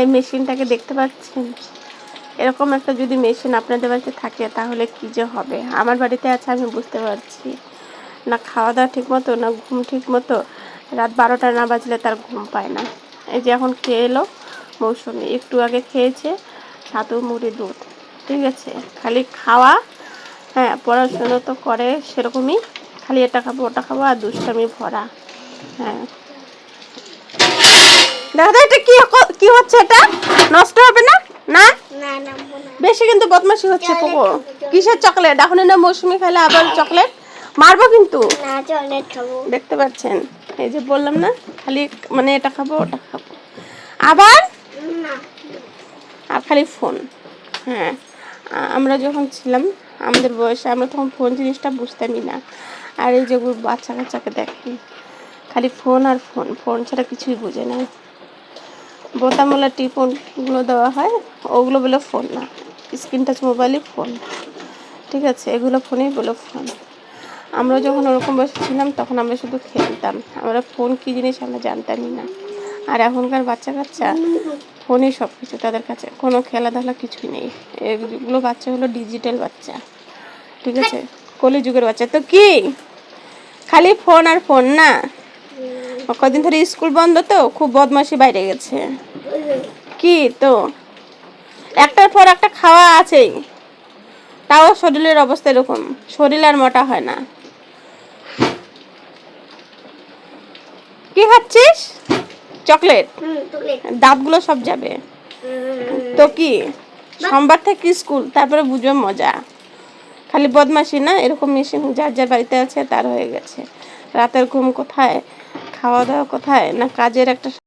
এই মেশিনটাকে দেখতে পাচ্ছেন? এরকম একটা যদি মেশিন আপনাদের বাড়িতে থাকে, তাহলে কি যে হবে? আমার বাড়িতে আছে, আমি বুঝতে পারছি। না খাওয়া দাওয়া ঠিক মতো, না ঘুম ঠিক মতো, রাত বারোটা না বাজলে তার ঘুম পায় না। এই যে এখন খেয়ে এলো, মৌসুমি একটু আগে খেয়েছে ছাতু মুড়ি দুধ, ঠিক আছে? খালি খাওয়া হ্যাঁ পড়াশোনা তো করে সেরকমই, খালি এটা খাব, ওটা খাব, আর দুষ্টামি ভরা হ্যাঁ। দেখো তো এটা কি কি হচ্ছে এটা? নষ্ট হবে না? না? বেশি কিন্তু বদমাশি হচ্ছে পোকো কিসের চকলেট? এখন না মৌসুমি খাইলে আবার চকলেট? মারবো কিন্তু। দেখতে পাচ্ছেন? এই যে বললাম না খালি মানে এটা খাব ওটা খাব। আবার? আর খালি ফোন। হ্যাঁ আমরা যখন ছিলাম আমাদের বয়সে আমরা তখন ফোন জিনিসটা বুঝতামই না। আর এই যে বাচ্চা কাচ্চাকে দেখেন খালি ফোন আর ফোন। ফোন ছাড়া কিছুই বোঝে না। বোতামওয়ালা টিফোনগুলো দেওয়া হয়, ওগুলো বলে ফোন না। স্ক্রিন টাচ মোবাইলই ফোন। ঠিক আছে, এগুলো ফোনেই বলে ফোন। আমরা যখন ওরকম বয়সে ছিলাম, তখন আমরা শুধু খেলতাম। আমরা ফোন কী জিনিস আমরা জানতামই না। আর এখনকার বাচ্চা কাচ্চা ফোনই সব কিছু তাদের কাছে কোনো খেলাধুলা কিছুই নেই। এগুলো বাচ্চা হলো ডিজিটাল বাচ্চা। ঠিক আছে, কলিযুগের বাচ্চা। তো কি? খালি ফোন আর ফোন না? কদিন ধরে স্কুল বন্ধ তো, খুব বদমাশি বাইরে গেছে। কি তো? একটার পর একটা খাওয়া আছেই। তাও শরীরের অবস্থা এরকম। শরীর আর মোটা হয় না। কি খাচ্ছিস চকলেট? দাঁতগুলো সব যাবে। তো কি? সোমবার থেকে স্কুল তারপরে বুঝবে মজা। খালি বদমাশি না? এরকম মেশিন যার যার বাড়িতে আছে তার হয়ে গেছে। রাতের ঘুম কোথায়? খাওয়া দাওয়া কোথায়? না কাজের একটা